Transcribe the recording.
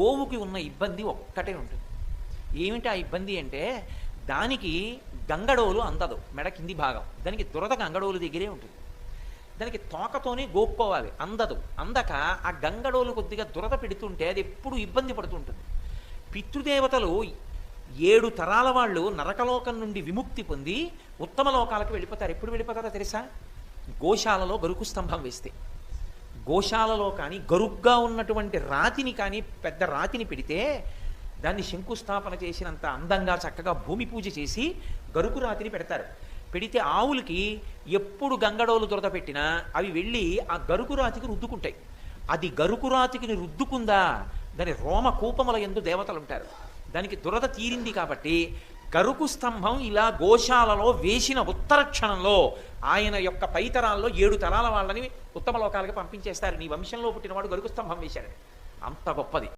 గోవుకి ఉన్న ఇబ్బంది ఒక్కటే ఉంటుంది. ఏమిటి ఆ ఇబ్బంది అంటే దానికి గంగడోలు అందదు మెడ కింది భాగం. దానికి దురద గంగడోలు దగ్గరే ఉంటుంది. దానికి తోకతోనే గోక్కోవాలి అందదు. అందక ఆ గంగడోలు కొద్దిగా దురద పెడుతుంటే అది ఎప్పుడు ఇబ్బంది పడుతుంటుంది. పితృదేవతలు ఏడు తరాల వాళ్ళు నరకలోకం నుండి విముక్తి పొంది ఉత్తమ లోకాలకు వెళ్ళిపోతారు. ఎప్పుడు వెళ్ళిపోతారో తెలుసా? గోశాలలో గరుకు స్తంభం వేస్తే. గోశాలలో కానీ గరుగ్గా ఉన్నటువంటి రాతిని కానీ పెద్ద రాతిని పెడితే దాన్ని శంకుస్థాపన చేసినంత అందంగా చక్కగా భూమి పూజ చేసి గరుకు రాతిని పెడతారు. పెడితే ఆవులకి ఎప్పుడు గంగడోలు దురద పెట్టినా అవి వెళ్ళి ఆ గరుకు రాతికి రుద్దుకుంటాయి. అది గరుకు రాతికి రుద్దుకుందా? దాని రోమ కూపముల ఎందు దేవతలు ఉంటారు. దానికి దురద తీరింది కాబట్టి గరుకు స్తంభం ఇలా గోశాలలో వేసిన ఉత్తర క్షణంలో ఆయన యొక్క పైతరాల్లో ఏడు తరాల వాళ్ళని ఉత్తమ లోకాలకు పంపించేస్తారు. నీ వంశంలో పుట్టినవాడు గరుకు స్తంభం వేశాడు అంత గొప్పది.